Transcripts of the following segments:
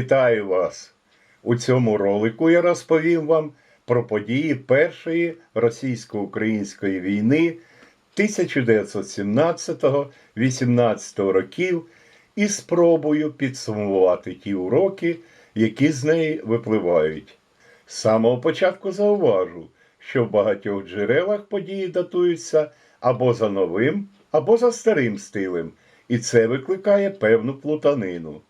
Вітаю вас! У цьому ролику я розповім вам про події Першої російсько-української війни 1917-18 років і спробую підсумувати ті уроки, які з неї випливають. З самого початку зауважу, що в багатьох джерелах події датуються або за новим, або за старим стилем, і це викликає певну плутанину.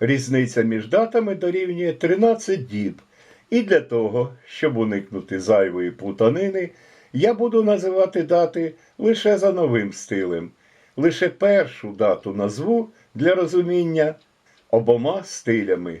Різниця між датами дорівнює 13 діб. І для того, щоб уникнути зайвої плутанини, я буду називати дати лише за новим стилем. Лише першу дату назву для розуміння обома стилями.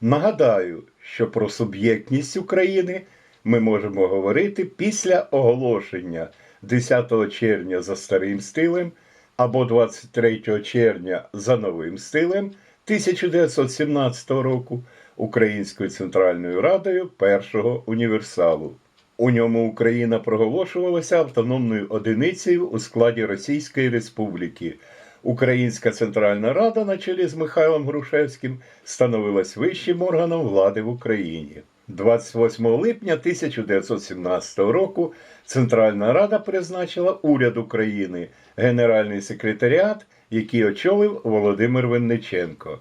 Нагадаю, що про суб'єктність України ми можемо говорити після оголошення 10 червня за старим стилем або 23 червня за новим стилем 1917 року Українською Центральною Радою Першого універсалу. У ньому Україна проголошувалася автономною одиницею у складі Російської Республіки. Українська Центральна Рада на чолі з Михайлом Грушевським становилась вищим органом влади в Україні. 28 липня 1917 року Центральна Рада призначила уряд України, генеральний секретаріат, який очолив Володимир Винниченко.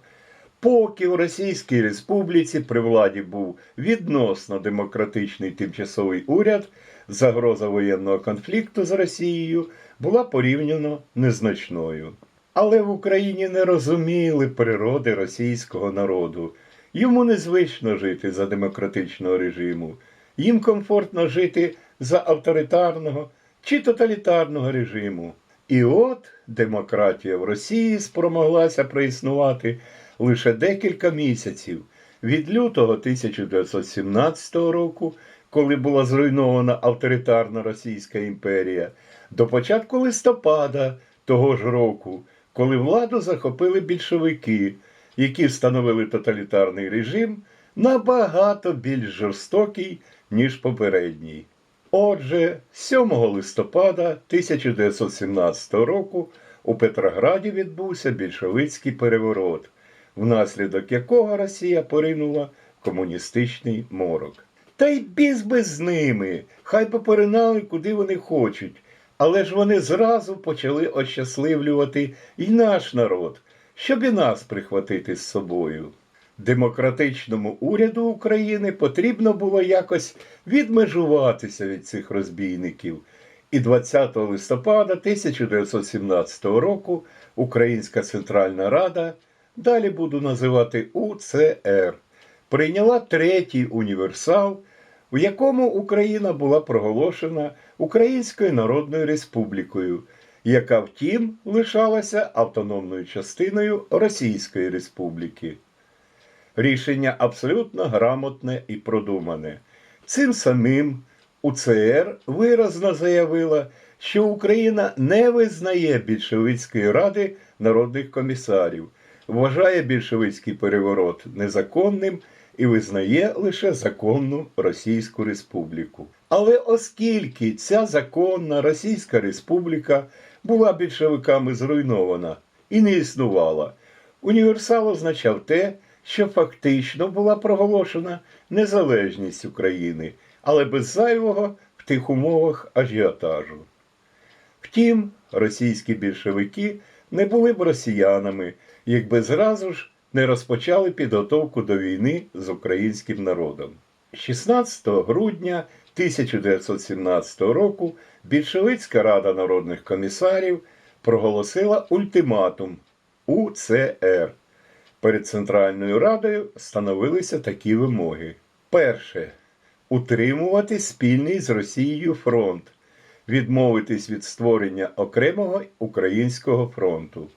Поки в Російській Республіці при владі був відносно демократичний тимчасовий уряд, загроза воєнного конфлікту з Росією була порівняно незначною. Але в Україні не розуміли природи російського народу. Йому незвично жити за демократичного режиму, їм комфортно жити за авторитарного чи тоталітарного режиму. І от демократія в Росії спромоглася проіснувати лише декілька місяців від лютого 1917 року, коли була зруйнована авторитарна Російська імперія, до початку листопада того ж року, коли владу захопили більшовики, які встановили тоталітарний режим набагато більш жорстокий, ніж попередній. Отже, 7 листопада 1917 року у Петрограді відбувся більшовицький переворот, внаслідок якого Росія поринула комуністичний морок. Та й біз би з ними, хай би поринали куди вони хочуть, але ж вони зразу почали ощасливлювати і наш народ, щоб і нас прихватити з собою. Демократичному уряду України потрібно було якось відмежуватися від цих розбійників. І 20 листопада 1917 року Українська Центральна Рада, далі буду називати УЦР, прийняла третій універсал, у якому Україна була проголошена Українською Народною Республікою, яка втім лишалася автономною частиною Російської Республіки. Рішення абсолютно грамотне і продумане. Цим самим УЦР виразно заявила, що Україна не визнає більшовицької ради народних комісарів, вважає більшовицький переворот незаконним і визнає лише законну Російську Республіку. Але оскільки ця законна Російська Республіка була більшовиками зруйнована і не існувала, універсал означав те, що фактично була проголошена незалежність України, але без зайвого в тих умовах ажіотажу. Втім, російські більшовики не були б росіянами, якби зразу ж не розпочали підготовку до війни з українським народом. 16 грудня 1917 року більшовицька рада народних комісарів проголосила ультиматум УЦР. Перед Центральною Радою становилися такі вимоги: перше утримувати спільний з Росією фронт, відмовитись від створення окремого українського фронту.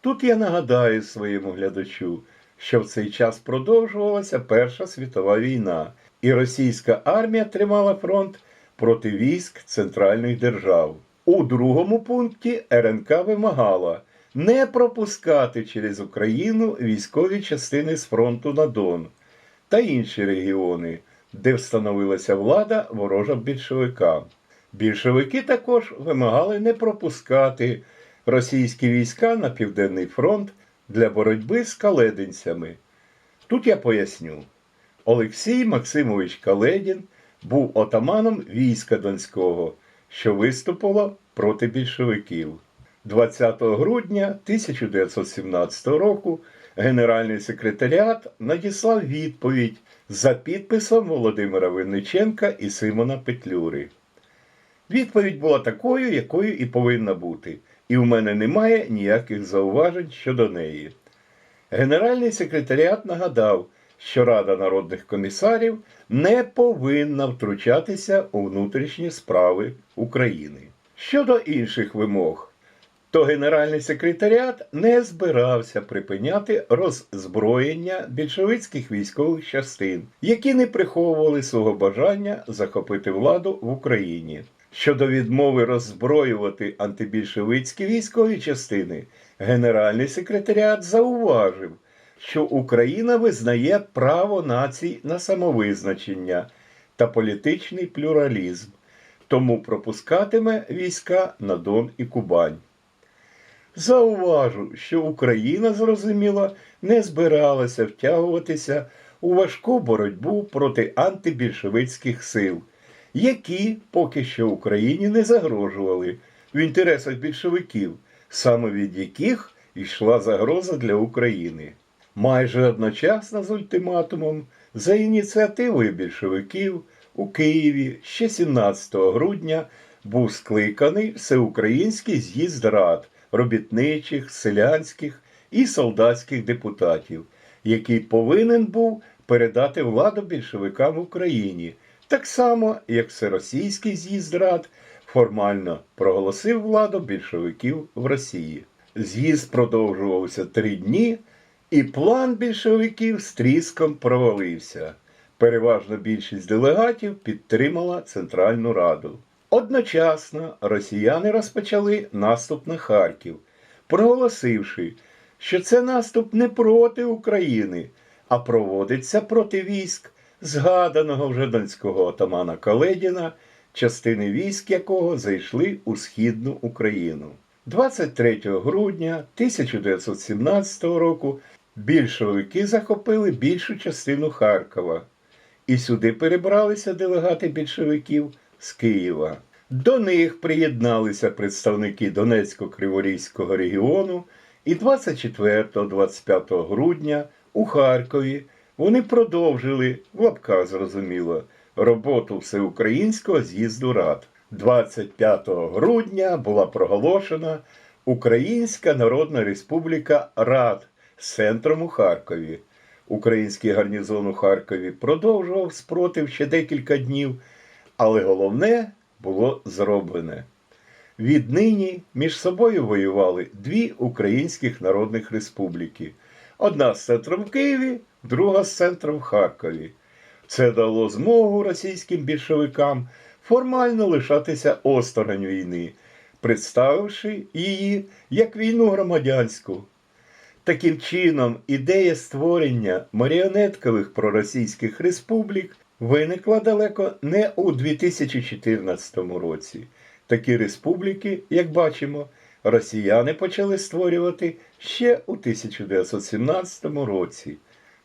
Тут я нагадаю своєму глядачу, що в цей час продовжувалася Перша світова війна, і російська армія тримала фронт проти військ центральних держав. У другому пункті РНК вимагала не пропускати через Україну військові частини з фронту на Дон та інші регіони, де встановилася влада ворожа більшовикам. Більшовики також вимагали не пропускати російські війська на Південний фронт для боротьби з калединцями. Тут я поясню. Олексій Максимович Каледін був отаманом війська Донського, що виступило проти більшовиків. 20 грудня 1917 року Генеральний секретаріат надіслав відповідь за підписом Володимира Винниченка і Симона Петлюри. Відповідь була такою, якою і повинна бути, і в мене немає ніяких зауважень щодо неї. Генеральний секретаріат нагадав, що Рада народних комісарів не повинна втручатися у внутрішні справи України. Щодо інших вимог, то Генеральний секретаріат не збирався припиняти роззброєння більшовицьких військових частин, які не приховували свого бажання захопити владу в Україні. Щодо відмови роззброювати антибільшовицькі військові частини, Генеральний секретаріат зауважив, що Україна визнає право націй на самовизначення та політичний плюралізм, тому пропускатиме війська на Дон і Кубань. Зауважу, що Україна, зрозуміло, не збиралася втягуватися у важку боротьбу проти антибільшовицьких сил, які поки що Україні не загрожували в інтересах більшовиків, саме від яких йшла загроза для України. Майже одночасно з ультиматумом за ініціативою більшовиків у Києві ще 17 грудня був скликаний всеукраїнський з'їзд рад робітничих, селянських і солдатських депутатів, який повинен був передати владу більшовикам в Україні, так само, як всеросійський з'їзд рад формально проголосив владу більшовиків в Росії. З'їзд продовжувався три дні, і план більшовиків з тріском провалився. Переважна більшість делегатів підтримала Центральну Раду. Одночасно росіяни розпочали наступ на Харків, проголосивши, що це наступ не проти України, а проводиться проти військ згаданого вже донського отамана Каледіна, частини військ якого зайшли у східну Україну. 23 грудня 1917 року більшовики захопили більшу частину Харкова, і сюди перебралися делегати більшовиків з Києва. До них приєдналися представники Донецько-Криворізького регіону, і 24-25 грудня у Харкові вони продовжили, в лапках зрозуміло, роботу Всеукраїнського з'їзду рад. 25 грудня була проголошена Українська Народна Республіка Рад з центром у Харкові. Український гарнізон у Харкові продовжував спротив ще декілька днів, але головне було зроблене. Віднині між собою воювали дві українських народних республіки. Одна з центром в Києві, друга з центром в Харкові. Це дало змогу російським більшовикам формально лишатися осторонь війни, представивши її як війну громадянську. Таким чином, ідея створення маріонеткових проросійських республік виникла далеко не у 2014 році. Такі республіки, як бачимо, росіяни почали створювати ще у 1917 році.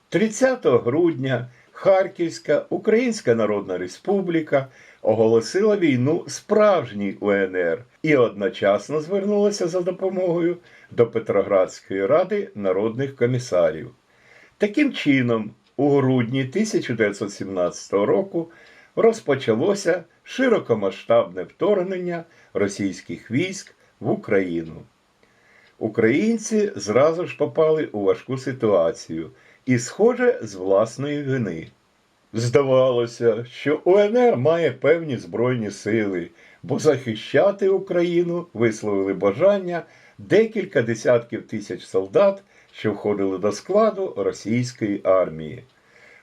30 грудня Харківська Українська Народна Республіка оголосила війну справжній УНР і одночасно звернулася за допомогою до Петроградської ради народних комісарів. Таким чином, у грудні 1917 року розпочалося широкомасштабне вторгнення російських військ в Україну. Українці зразу ж попали у важку ситуацію і, схоже, з власної вини. Здавалося, що УНР має певні збройні сили, бо захищати Україну висловили бажання декілька десятків тисяч солдат, що входили до складу російської армії.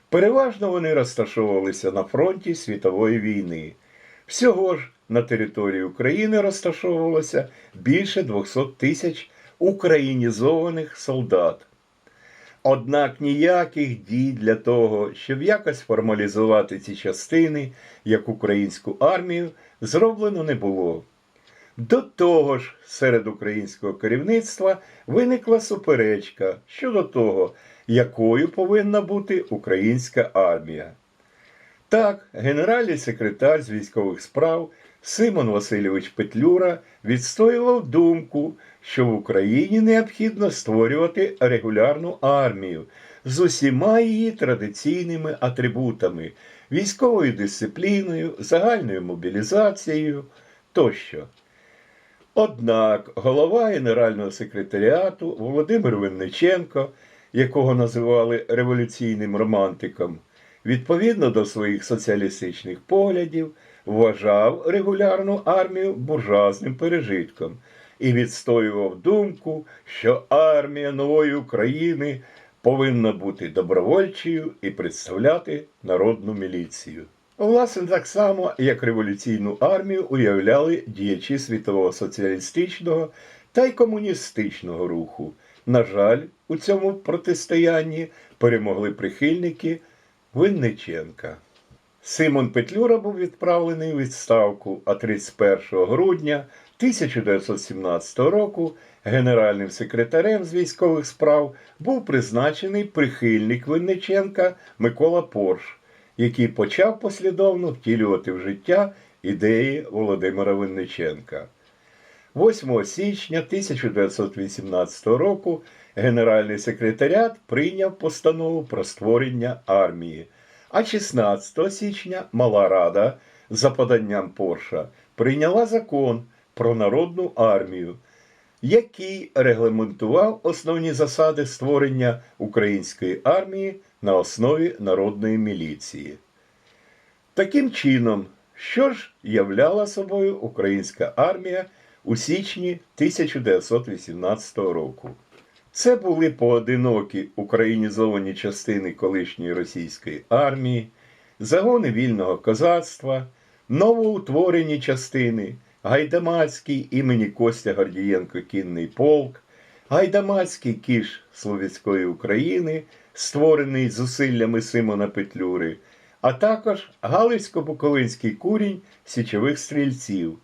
Переважно вони розташовувалися на фронті світової війни. Всього ж на території України розташовувалося більше 200 тисяч українізованих солдат. Однак ніяких дій для того, щоб якось формалізувати ці частини як українську армію, зроблено не було. До того ж, серед українського керівництва виникла суперечка щодо того, якою повинна бути українська армія. Так, генеральний секретар з військових справ Симон Васильович Петлюра відстоював думку, що в Україні необхідно створювати регулярну армію з усіма її традиційними атрибутами, військовою дисципліною, загальною мобілізацією тощо. Однак голова Генерального секретаріату Володимир Винниченко, якого називали революційним романтиком, відповідно до своїх соціалістичних поглядів, вважав регулярну армію буржуазним пережитком і відстоював думку, що армія нової України повинна бути добровольчою і представляти народну міліцію. Власне, так само, як революційну армію уявляли діячі світового соціалістичного та й комуністичного руху. На жаль, у цьому протистоянні перемогли прихильники Винниченка. Симон Петлюра був відправлений у відставку, а 31 грудня 1917 року генеральним секретарем з військових справ був призначений прихильник Винниченка Микола Порш, який почав послідовно втілювати в життя ідеї Володимира Винниченка. 8 січня 1918 року Генеральний секретаріат прийняв постанову про створення армії, а 16 січня Мала Рада за поданням Порша прийняла закон про народну армію, який регламентував основні засади створення української армії на основі народної міліції. Таким чином, що ж являла собою українська армія у січні 1918 року? Це були поодинокі українізовані частини колишньої російської армії, загони вільного козацтва, новоутворені частини, Гайдамацький імені Костя Гордієнко кінний полк, Гайдамацький кіш Слов'янської України, створений зусиллями Симона Петлюри, а також Галицько-Буковинський курінь січових стрільців,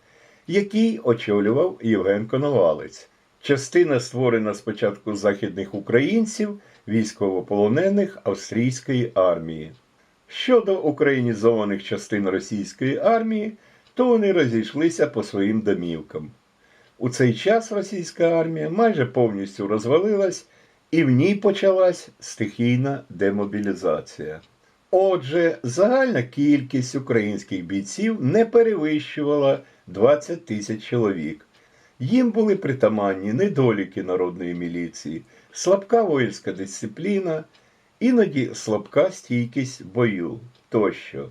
який очолював Євген Коновалець. Частина створена спочатку західних українців, військовополонених австрійської армії. Щодо українізованих частин російської армії, то вони розійшлися по своїм домівкам. У цей час російська армія майже повністю розвалилась, і в ній почалась стихійна демобілізація. Отже, загальна кількість українських бійців не перевищувала 20 тисяч чоловік. Їм були притаманні недоліки народної міліції, слабка воїнська дисципліна, іноді слабка стійкість бою тощо.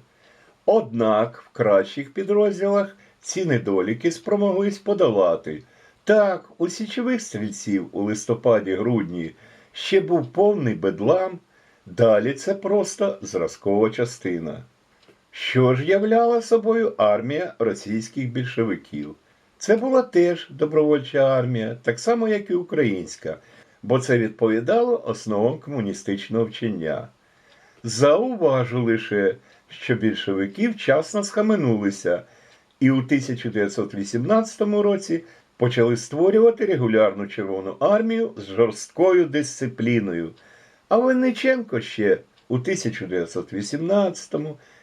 Однак в кращих підрозділах ці недоліки спромоглись подолати. Так, у січових стрільців у листопаді-грудні ще був повний бедлам, далі це просто зразкова частина. Що ж являла собою армія російських більшовиків? Це була теж добровольча армія, так само, як і українська, бо це відповідало основам комуністичного вчення. Зауважу лише, що більшовики вчасно схаменулися і у 1918 році почали створювати регулярну Червону армію з жорсткою дисципліною. А Винниченко ще у 1918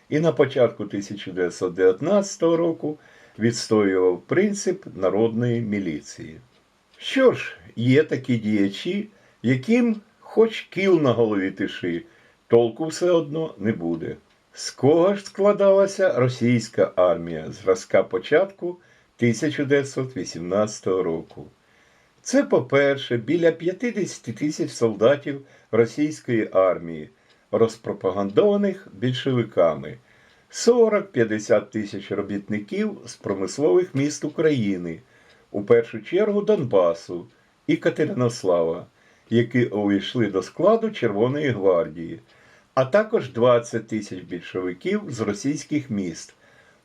і на початку 1919 року відстоював принцип народної міліції. Що ж, є такі діячі, яким хоч кіл на голові тиши, толку все одно не буде. З кого ж складалася російська армія зразка початку 1918 року? Це, по-перше, біля 50 тисяч солдатів російської армії, розпропагандованих більшовиками, 40-50 тисяч робітників з промислових міст України, у першу чергу Донбасу і Катеринослава, які увійшли до складу Червоної гвардії, а також 20 тисяч більшовиків з російських міст,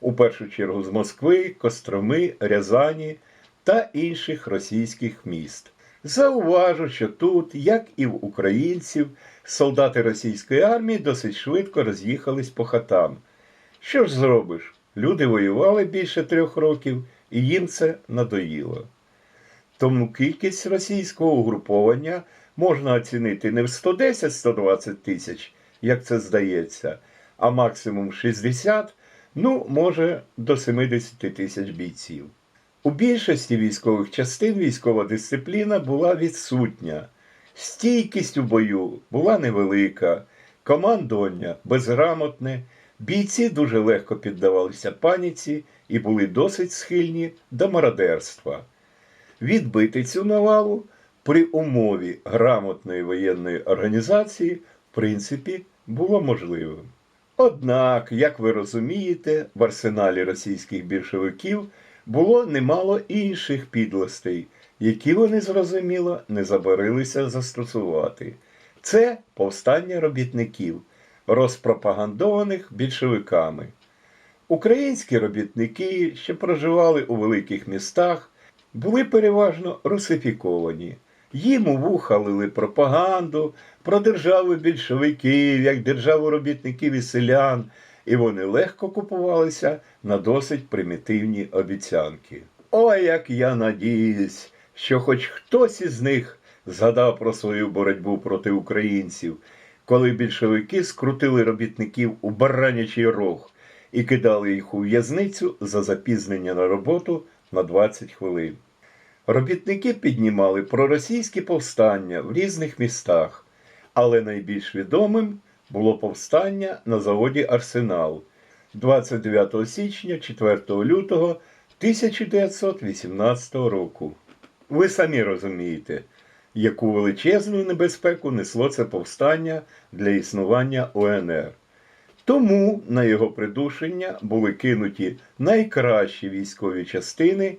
у першу чергу з Москви, Костроми, Рязані та інших російських міст. Зауважу, що тут, як і в українців, солдати російської армії досить швидко роз'їхались по хатам. Що ж зробиш? Люди воювали більше трьох років, і їм це надоїло. Тому кількість російського угруповання можна оцінити не в 110-120 тисяч, як це здається, а максимум 60, ну, може, до 70 тисяч бійців. У більшості військових частин військова дисципліна була відсутня. Стійкість у бою була невелика, командування безграмотне, бійці дуже легко піддавалися паніці і були досить схильні до мародерства. Відбити цю навалу при умові грамотної воєнної організації, в принципі, було можливим. Однак, як ви розумієте, в арсеналі російських більшовиків було немало інших підлостей, які вони зрозуміло не забарилися застосувати. Це повстання робітників, розпропагандованих більшовиками. Українські робітники, що проживали у великих містах, були переважно русифіковані. Їм у пропаганду про державу більшовиків, як державу робітників і селян, і вони легко купувалися на досить примітивні обіцянки. Ой, як я надіюсь, що хоч хтось із них згадав про свою боротьбу проти українців, коли більшовики скрутили робітників у баранячий рог і кидали їх у в'язницю за запізнення на роботу на 20 хвилин. Робітники піднімали проросійські повстання в різних містах, але найбільш відомим було повстання на заводі Арсенал 29 січня 4 лютого 1918 року. Ви самі розумієте, яку величезну небезпеку несло це повстання для існування УНР. Тому на його придушення були кинуті найкращі військові частини,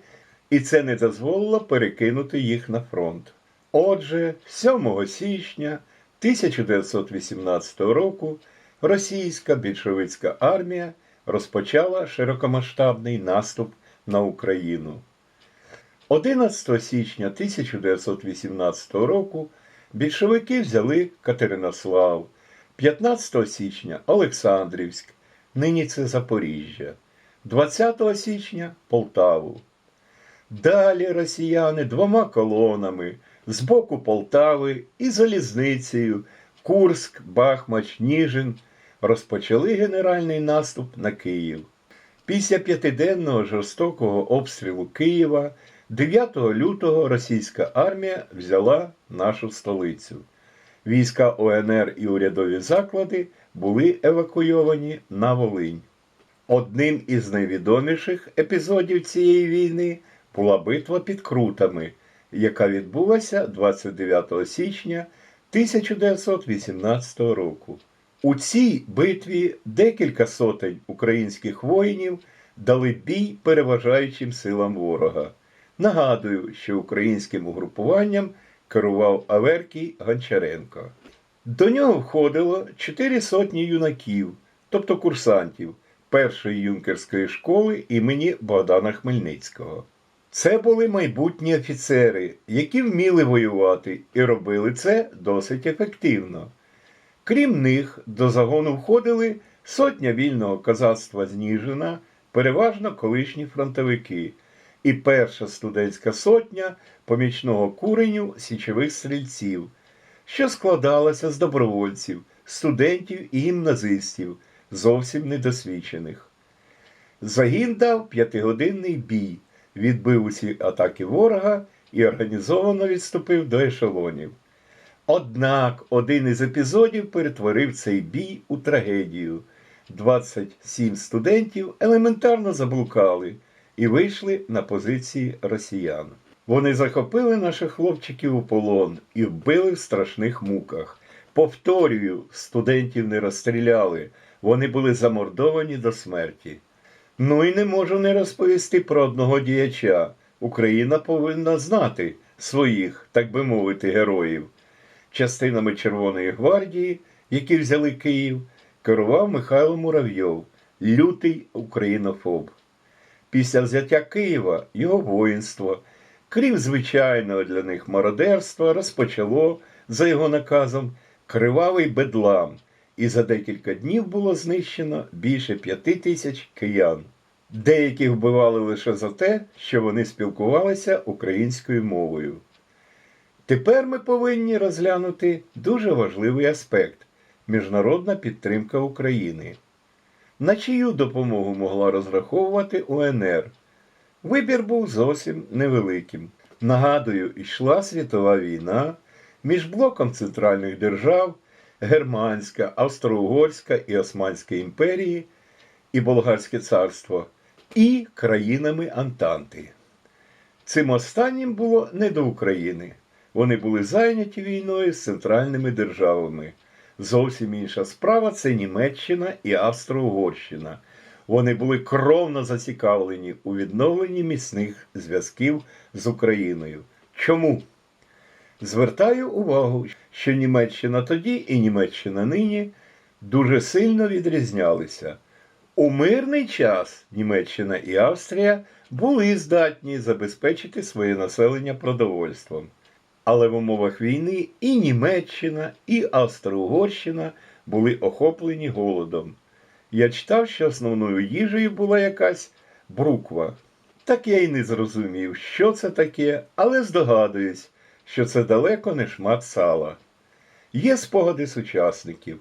і це не дозволило перекинути їх на фронт. Отже, 7 січня 1918 року російська більшовицька армія розпочала широкомасштабний наступ на Україну. 11 січня 1918 року більшовики взяли Катеринослав, 15 січня Олександрівськ, нині це Запоріжжя, 20 січня Полтаву. Далі росіяни двома колонами з боку Полтави і залізницею Курськ, Бахмач, Ніжин розпочали генеральний наступ на Київ. Після п'ятиденного жорстокого обстрілу Києва 9 лютого російська армія взяла нашу столицю. Війська ОНР і урядові заклади були евакуйовані на Волинь. Одним із найвідоміших епізодів цієї війни була битва під Крутами, яка відбулася 29 січня 1918 року. У цій битві декілька сотень українських воїнів дали бій переважаючим силам ворога. Нагадую, що українським угрупуванням керував Аверкій Гончаренко. До нього входило чотири сотні юнаків, тобто курсантів першої юнкерської школи імені Богдана Хмельницького. Це були майбутні офіцери, які вміли воювати і робили це досить ефективно. Крім них, до загону входили сотня вільного козацтва з Ніжина, переважно колишні фронтовики, і перша студентська сотня помічного куреню січових стрільців, що складалася з добровольців, студентів і гімназистів, зовсім недосвідчених. Загін дав п'ятигодинний бій, відбив усі атаки ворога і організовано відступив до ешелонів. Однак один із епізодів перетворив цей бій у трагедію. 27 студентів елементарно заблукали і вийшли на позиції росіян. Вони захопили наших хлопчиків у полон і вбили в страшних муках. Повторюю, студентів не розстріляли, вони були замордовані до смерті. Ну і не можу не розповісти про одного діяча. Україна повинна знати своїх, так би мовити, героїв. Частинами Червоної гвардії, які взяли Київ, керував Михайло Муравйов, лютий українофоб. Після взяття Києва його воїнство, крім звичайного для них мародерства, розпочало, за його наказом, кривавий бедлам, і за декілька днів було знищено більше п'яти тисяч киян. Деяких вбивали лише за те, що вони спілкувалися українською мовою. Тепер ми повинні розглянути дуже важливий аспект міжнародна підтримка України. На чию допомогу могла розраховувати УНР? Вибір був зовсім невеликим. Нагадую, йшла світова війна між блоком центральних держав Германська, Австро-Угорська і Османська імперії і Болгарське царство і країнами Антанти. Цим останнім було не до України. Вони були зайняті війною з центральними державами. Зовсім інша справа це Німеччина і Австро-Угорщина. Вони були кровно зацікавлені у відновленні міцних зв'язків з Україною. Чому? Звертаю увагу, що Німеччина тоді і Німеччина нині дуже сильно відрізнялися. У мирний час Німеччина і Австрія були здатні забезпечити своє населення продовольством. Але в умовах війни і Німеччина, і Австро-Угорщина були охоплені голодом. Я читав, що основною їжею була якась бруква. Так я й не зрозумів, що це таке, але здогадуюсь, що це далеко не шмат сала. Є спогади сучасників,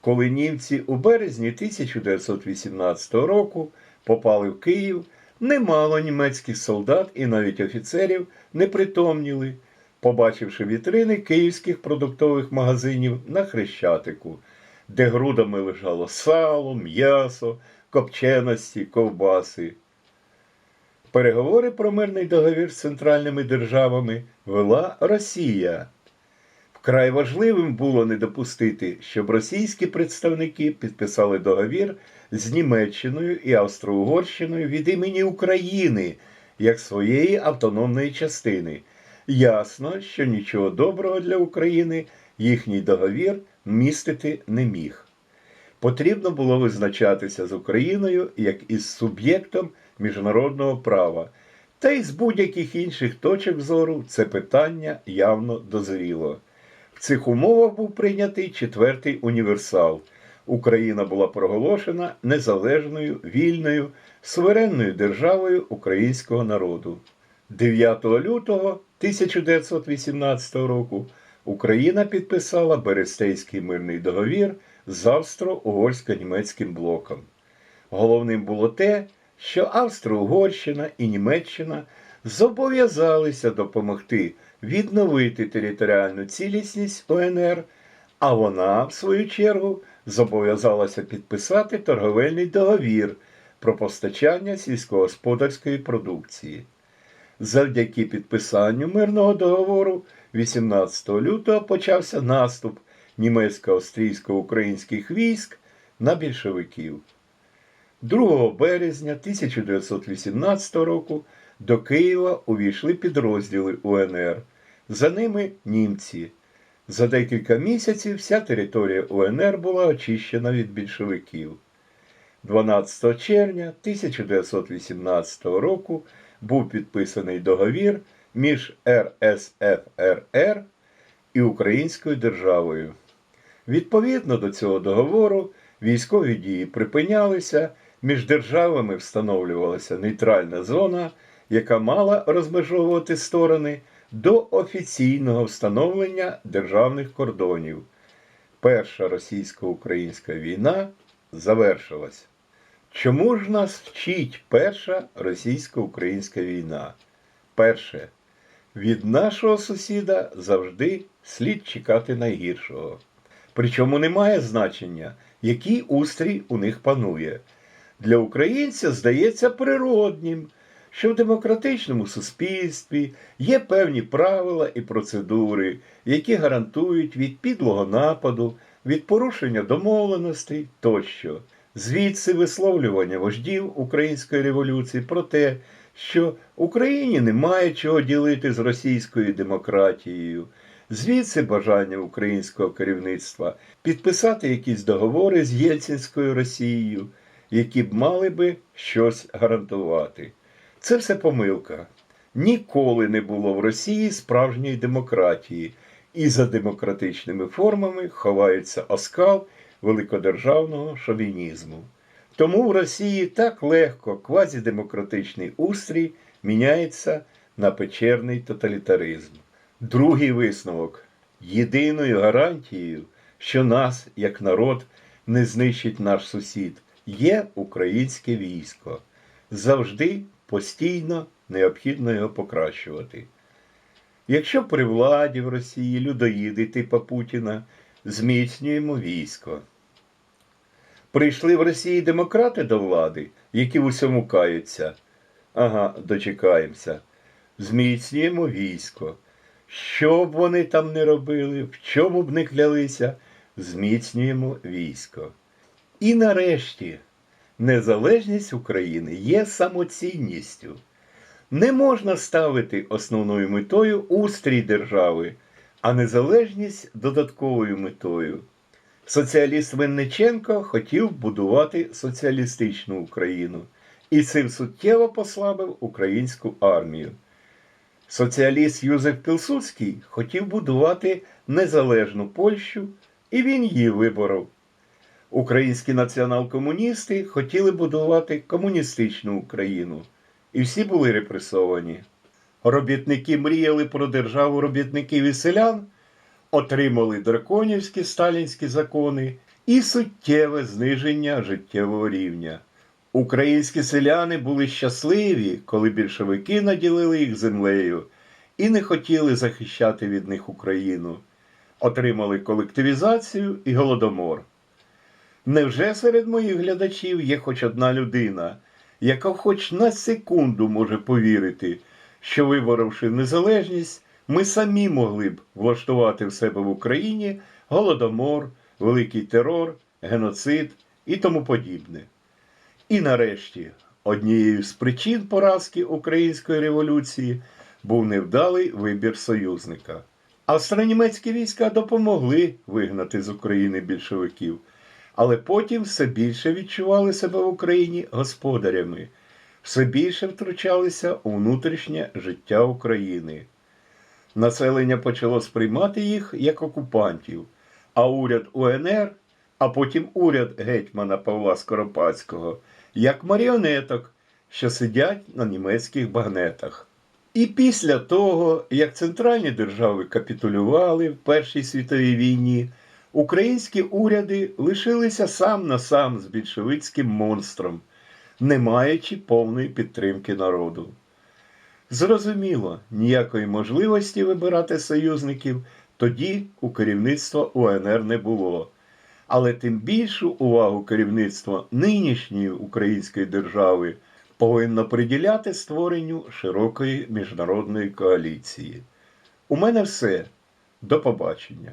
коли німці у березні 1918 року попали в Київ, немало німецьких солдат і навіть офіцерів не притомніли, побачивши вітрини київських продуктових магазинів на Хрещатику, де грудами лежало сало, м'ясо, копченості, ковбаси. Переговори про мирний договір з центральними державами вела Росія. Вкрай важливим було не допустити, щоб російські представники підписали договір з Німеччиною і Австро-Угорщиною від імені України як своєї автономної частини. Ясно, що нічого доброго для України їхній договір містити не міг. Потрібно було визначатися з Україною як із суб'єктом міжнародного права, та й з будь-яких інших точок зору це питання явно дозріло. В цих умовах був прийнятий четвертий універсал. Україна була проголошена незалежною, вільною, суверенною державою українського народу. 9 лютого 1918 року Україна підписала Берестейський мирний договір з Австро-Угорсько-німецьким блоком. Головним було те, що Австро-Угорщина і Німеччина зобов'язалися допомогти відновити територіальну цілісність УНР, а вона, в свою чергу, зобов'язалася підписати торговельний договір про постачання сільськогосподарської продукції. Завдяки підписанню мирного договору 18 лютого почався наступ німецько-австрійсько-українських військ на більшовиків. 2 березня 1918 року до Києва увійшли підрозділи УНР. За ними німці. За декілька місяців вся територія УНР була очищена від більшовиків. 12 червня 1918 року був підписаний договір між РСФРР і Українською державою. Відповідно до цього договору, військові дії припинялися, між державами встановлювалася нейтральна зона, яка мала розмежовувати сторони до офіційного встановлення державних кордонів. Перша російсько-українська війна завершилась. Чому ж нас вчить Перша російсько-українська війна? Перше. Від нашого сусіда завжди слід чекати найгіршого. Причому немає значення, який устрій у них панує. Для українця здається природнім, що в демократичному суспільстві є певні правила і процедури, які гарантують від підлого нападу, від порушення домовленостей тощо. Звідси висловлювання вождів української революції про те, що Україні немає чого ділити з російською демократією. Звідси бажання українського керівництва підписати якісь договори з Єльцинською Росією, які б мали би щось гарантувати. Це все помилка. Ніколи не було в Росії справжньої демократії, і за демократичними формами ховається оскал великодержавного шовінізму. Тому в Росії так легко квазідемократичний устрій міняється на печерний тоталітаризм. Другий висновок. Єдиною гарантією, що нас, як народ, не знищить наш сусід, є українське військо. Завжди, постійно необхідно його покращувати. Якщо при владі в Росії людоїди типа Путіна, зміцнюємо військо. Прийшли в Росії демократи до влади, які в усьому каються. Ага, дочекаємося. Зміцнюємо військо. Що б вони там не робили, в чому б не клялися, зміцнюємо військо. І нарешті незалежність України є самоцінністю. Не можна ставити основною метою устрій держави, а незалежність додатковою метою. Соціаліст Винниченко хотів будувати соціалістичну Україну і цим суттєво послабив українську армію. Соціаліст Юзеф Пілсудський хотів будувати незалежну Польщу, і він її виборов. Українські націонал-комуністи хотіли будувати комуністичну Україну, і всі були репресовані. Робітники мріяли про державу робітників і селян, отримали драконівські сталінські закони і суттєве зниження життєвого рівня. Українські селяни були щасливі, коли більшовики наділили їх землею і не хотіли захищати від них Україну. Отримали колективізацію і голодомор. Невже серед моїх глядачів є хоч одна людина, яка хоч на секунду може повірити, що, виборовши незалежність, ми самі могли б влаштувати в себе в Україні голодомор, великий терор, геноцид і тому подібне. І нарешті, однією з причин поразки української революції був невдалий вибір союзника. Австро-німецькі війська допомогли вигнати з України більшовиків, але потім все більше відчували себе в Україні господарями, все більше втручалися у внутрішнє життя України. Населення почало сприймати їх як окупантів, а уряд УНР, а потім уряд гетьмана Павла Скоропадського, як маріонеток, що сидять на німецьких багнетах. І після того, як центральні держави капітулювали в Першій світовій війні, українські уряди лишилися сам на сам з більшовицьким монстром, не маючи повної підтримки народу. Зрозуміло, ніякої можливості вибирати союзників тоді у керівництва УНР не було. Але тим більшу увагу керівництво нинішньої української держави повинно приділяти створенню широкої міжнародної коаліції. У мене все. До побачення.